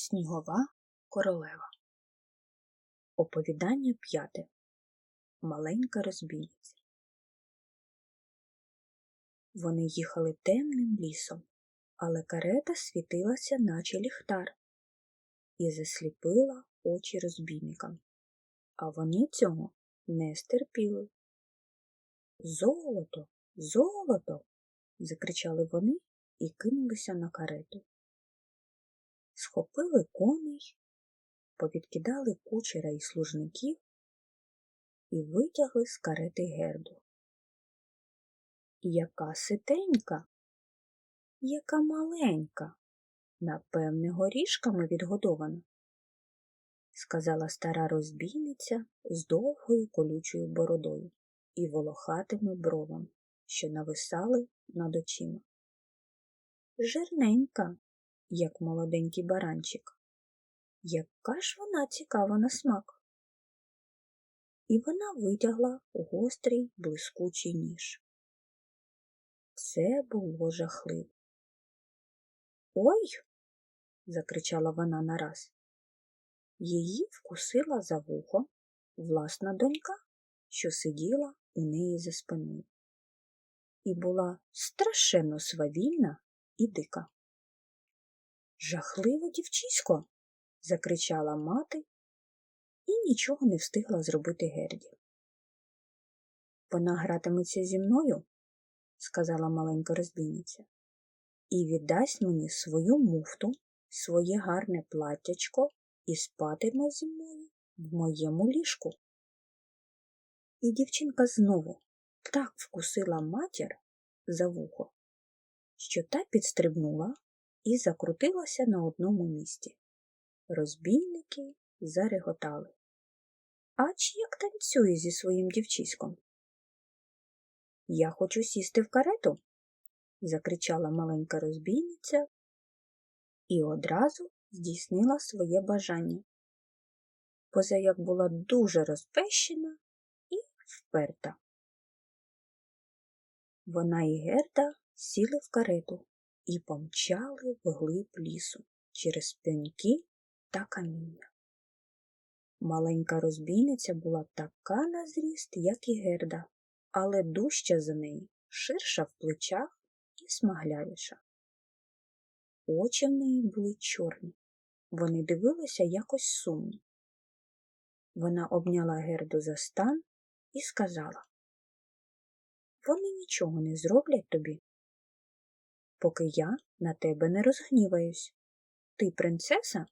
Снігова королева. Оповідання п'яте. Маленька розбійниця. Вони їхали темним лісом, але карета світилася, наче ліхтар, і засліпила очі розбійникам. А вони цього не стерпіли. Золото, золото. закричали вони і кинулися на карету. Схопили коней, повідкидали кучера і служників і витягли з карети герду. Яка ситенька, яка маленька, напевне, горішками відгодована, сказала стара розбійниця з довгою колючою бородою і волохатими бровами, що нависали над очима. Жирненька, як молоденький баранчик. Яка ж вона цікава на смак? І вона витягла гострий блискучий ніж. Це було жахливо. Ой. закричала вона нараз. Її вкусила за вухо власна донька, що сиділа у неї за спиною, і була страшенно свавільна і дика. Жахливе дівчисько. закричала мати і нічого не встигла зробити Герді. Вона гратиметься зі мною, сказала маленька розбійниця, і віддасть мені свою муфту, своє гарне платтячко і спатиме зі мною в моєму ліжку. І дівчинка знову так вкусила матір за вухо, що та підстрибнула і закрутилася на одному місці. Розбійники зареготали. Ач як танцює зі своїм дівчиськом. Я хочу сісти в карету, закричала маленька розбійниця і одразу здійснила своє бажання. Позаяк була дуже розпещена і вперта. Вона і Герда сіли в карету і помчали вглиб лісу через пеньки та каміння. Маленька розбійниця була така на зріст, як і герда, але дужча за неї, ширша в плечах і смаглявіша. Очі в неї були чорні, вони дивилися якось сумно. Вона обняла герду за стан і сказала Вони нічого не зроблять тобі, поки я на тебе не розгніваюсь. Ти принцеса?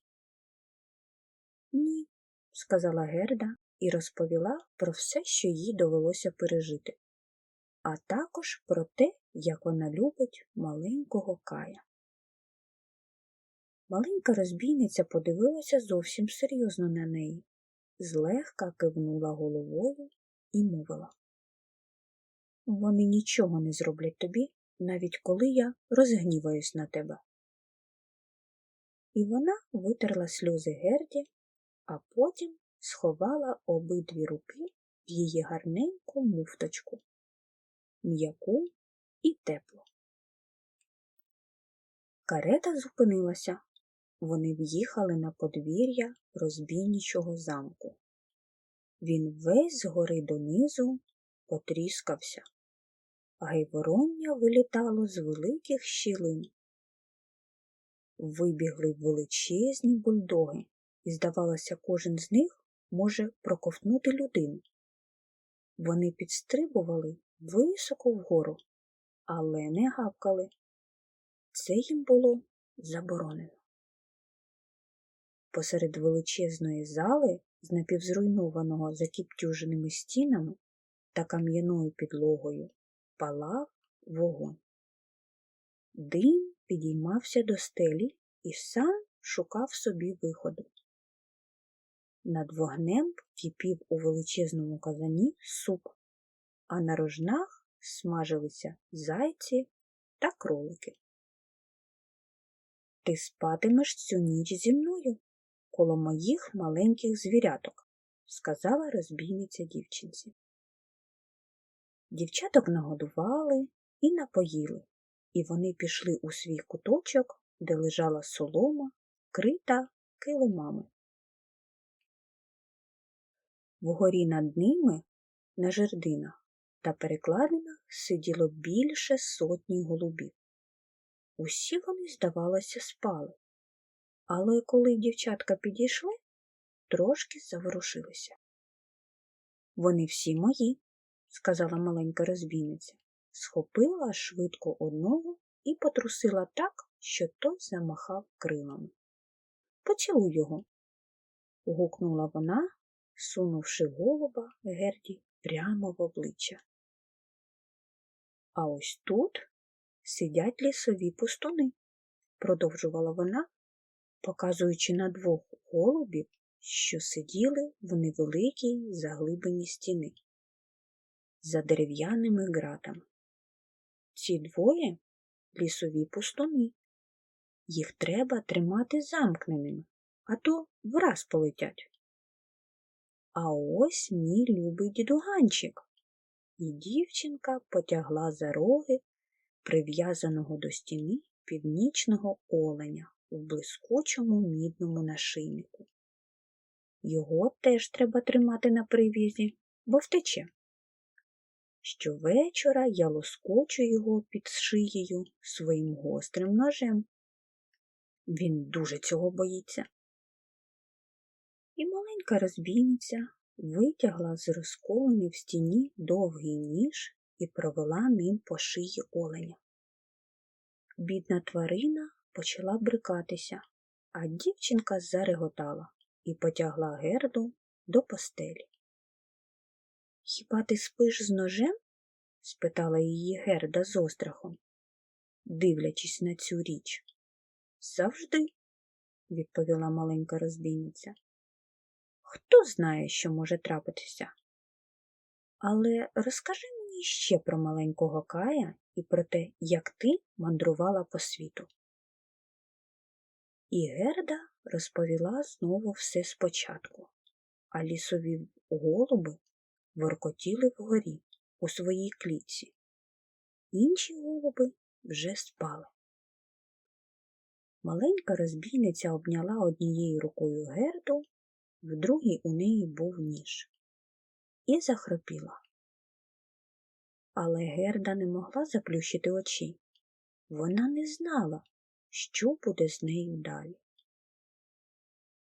Ні, сказала Герда і розповіла про все, що їй довелося пережити, а також про те, як вона любить маленького кая. Маленька розбійниця подивилася зовсім серйозно на неї, злегка кивнула головою і мовила Вони нічого не зроблять тобі, навіть коли я розгніваюсь на тебе. І вона витерла сльози Герді, а потім сховала обидві руки в її гарненьку муфточку, м'яку і теплу. Карета зупинилася. Вони в'їхали на подвір'я розбійничого замку. Він весь згори донизу потріскався, гайвороння вилітало з великих щілин. Вибігли величезні бульдоги, і, здавалося, кожен з них може проковтнути людину. Вони підстрибували високо вгору, але не гавкали. Це їм було заборонено. Посеред величезної зали з напівзруйнованого закіптюженими стінами та кам'яною підлогою палав вогонь. Дим підіймався до стелі і сам шукав собі виходу. Над вогнем кипів у величезному казані суп, а на рожнах смажилися зайці та кролики. Ти спатимеш цю ніч зі мною коло моїх маленьких звіряток, сказала розбійниця дівчинці. Дівчаток нагодували і напоїли, і вони пішли у свій куточок, де лежала солома, крита килимами. Вгорі над ними, на жердинах та перекладинах сиділо більше сотні голубів. Усі вони, здавалося, спали, але коли дівчатка підійшли, трошки заворушилися. Вони всі мої, сказала маленька розбійниця, схопила швидко одного і потрусила так, що той замахав крилами. Поцілуй його. гукнула вона, сунувши голуба Герді прямо в обличчя. А ось тут сидять лісові пустуни, продовжувала вона, показуючи на двох голубів, що сиділи в невеликій заглибині стіни за дерев'яними ґратами. Ці двоє лісові пустуни. Їх треба тримати замкненими, а то враз полетять. А ось мій любий дідуганчик. І дівчинка потягла за роги прив'язаного до стіни північного оленя в блискучому мідному нашийнику. Його теж треба тримати на прив'язі, бо втече. Щовечора я лоскочу його під шиєю своїм гострим ножем. Він дуже цього боїться. І маленька розбійниця витягла з розколений в стіні довгий ніж і провела ним по шиї оленя. Бідна тварина почала брикатися, а дівчинка зареготала і потягла герду до постелі. Хіба ти спиш з ножем? спитала її Герда з острахом, дивлячись на цю річ. Завжди, відповіла маленька розбійниця. Хто знає, що може трапитися? Але розкажи мені ще про маленького Кая і про те, як ти мандрувала по світу. І Герда розповіла знову все спочатку, а лісові голуби воркотіли вгорі у своїй клітці. Інші голуби вже спали. Маленька розбійниця обняла однією рукою герду, в другій у неї був ніж, і захропіла. Але Герда не могла заплющити очі. Вона не знала, що буде з нею далі.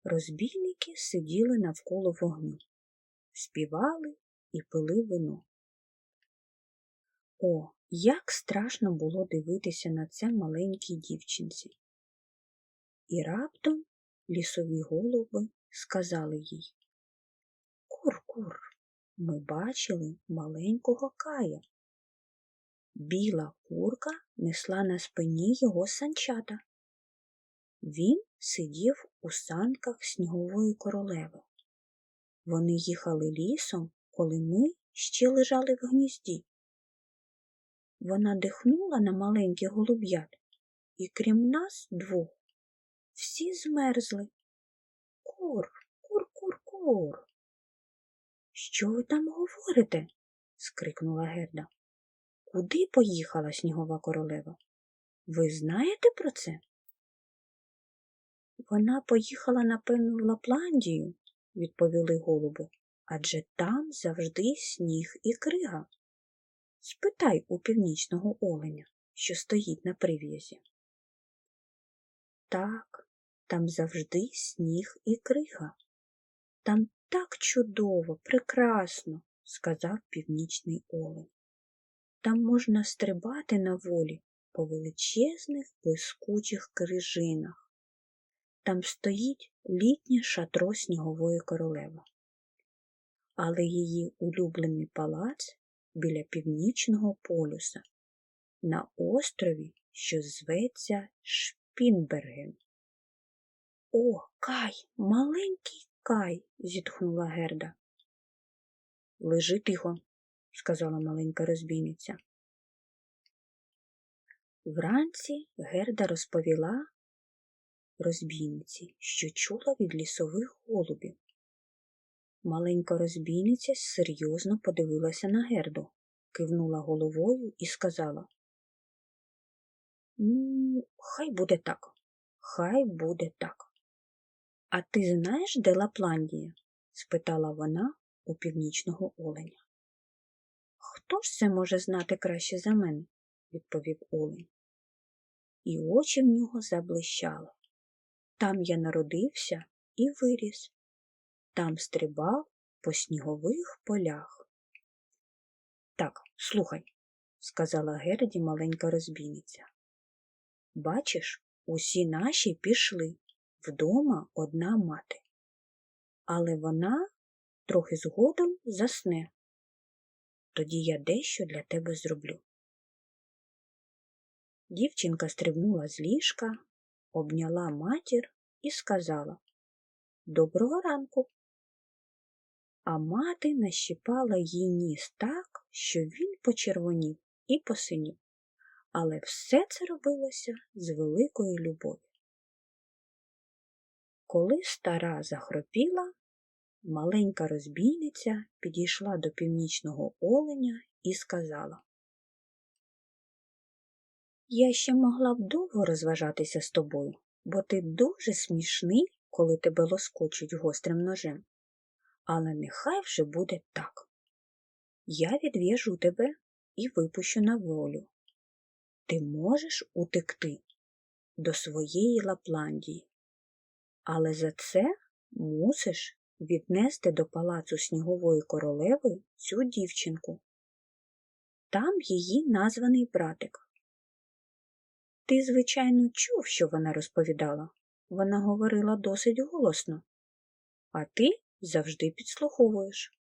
Розбійники сиділи навколо вогню, співали і пили вино. О, як страшно було дивитися на це маленькій дівчинці. І раптом лісові голуби сказали їй Кур-кур, ми бачили маленького кая. Біла курка несла на спині його санчата. Він сидів у санках снігової королеви. Вони їхали лісом, коли ми ще лежали в гнізді. Вона дихнула на маленький голуб'ят, і крім нас двох, всі змерзли. Кур, кур, кур, кур. Що ви там говорите? скрикнула Герда. Куди поїхала снігова королева? Ви знаєте про це? Вона поїхала, напевно, в Лапландію, відповіли голуби, адже там завжди сніг і крига. Спитай у північного оленя, що стоїть на прив'язі. Так, там завжди сніг і крига. Там так чудово, прекрасно, сказав північний олень. Там можна стрибати на волі по величезних блискучих крижинах. Там стоїть літнє шатро снігової королеви. Але її улюблений палац біля північного полюса, на острові, що зветься Шпінберген. О, Кай, маленький Кай, зітхнула Герда. Лежи тихо, сказала маленька розбійниця. Вранці Герда розповіла розбійниці, що чула від лісових голубів. Маленька розбійниця серйозно подивилася на герду, кивнула головою і сказала Ну, хай буде так, хай буде так. А ти знаєш, де Лапландія? спитала вона у північного оленя. Хто ж це може знати краще за мене? відповів олень. І очі в нього заблищали. Там я народився і виріс. Там стрибав по снігових полях. Так, слухай, сказала Герді маленька розбійниця. Бачиш, усі наші пішли. Вдома одна мати. Але вона трохи згодом засне. Тоді я дещо для тебе зроблю. Дівчинка стрибнула з ліжка, обняла матір і сказала Доброго ранку. А мати нащипала їй ніс так, що він почервонів і посинів. Але все це робилося з великою любов'ю. Коли стара захропіла, маленька розбійниця підійшла до північного оленя і сказала Я ще могла б довго розважатися з тобою, бо ти дуже смішний, коли тебе лоскочуть гострим ножем. Але нехай вже буде так. Я відв'яжу тебе і випущу на волю. Ти можеш утекти до своєї Лапландії. Але за це мусиш віднести до палацу снігової королеви цю дівчинку. Там її названий братик. Ти, звичайно, чув, що вона розповідала. Вона говорила досить голосно, а ти завжди підслуховуєш.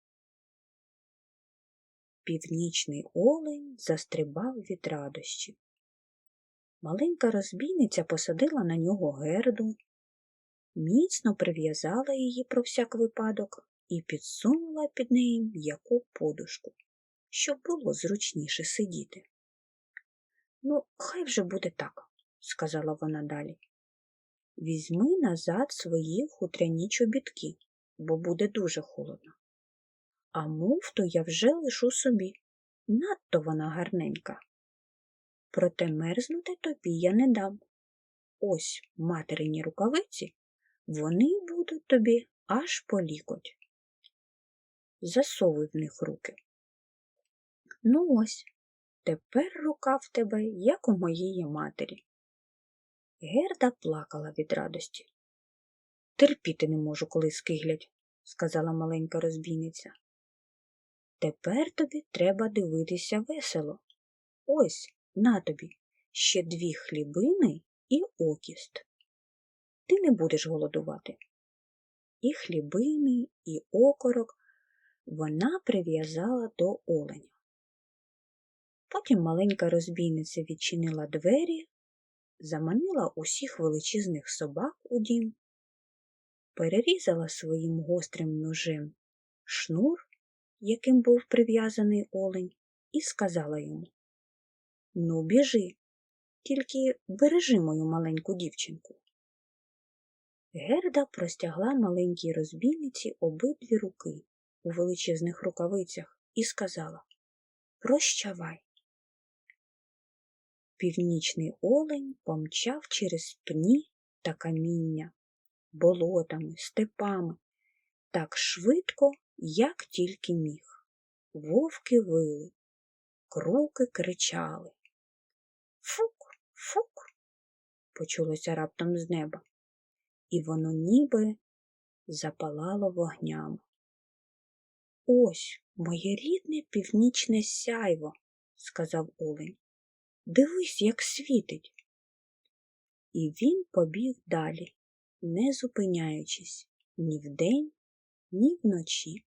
Північний олень застрибав від радощі. Маленька розбійниця посадила на нього герду, міцно прив'язала її про всяк випадок і підсунула під неї м'яку подушку, щоб було зручніше сидіти. Ну, хай вже буде так, сказала вона далі. Візьми назад свої хутряні чобітки, бо буде дуже холодно. А муфту я вже лишу собі. Надто вона гарненька. Проте мерзнути тобі я не дам. Ось материні рукавиці вони будуть тобі аж по лікоть. Засовуй в них руки. Ну ось, тепер рука в тебе, як у моєї матері. Герда плакала від радості. Терпіти не можу, коли скиглять, сказала маленька розбійниця. Тепер тобі треба дивитися весело. Ось на тобі ще дві хлібини і окіст ти не будеш голодувати. І хлібини, і окорок вона прив'язала до оленя. Потім маленька розбійниця відчинила двері, заманила усіх величезних собак у дім, перерізала своїм гострим ножем шнур, яким був прив'язаний олень, і сказала йому Ну, біжи, тільки бережи мою маленьку дівчинку. Герда простягла маленькій розбійниці обидві руки у величезних рукавицях і сказала Прощавай. Північний олень помчав через пні та каміння, болотами, степами так швидко, як тільки міг. Вовки вили, круки кричали. Фук, фук, почулося раптом з неба і воно ніби запалало вогнями. Ось моє рідне північне сяйво, сказав Олень. Дивись, як світить. І він побіг далі, не зупиняючись ні вдень, ні вночі.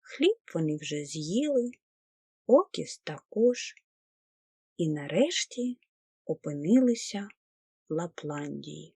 Хліб вони вже з'їли, окіс також, і нарешті опинилися в Лапландії.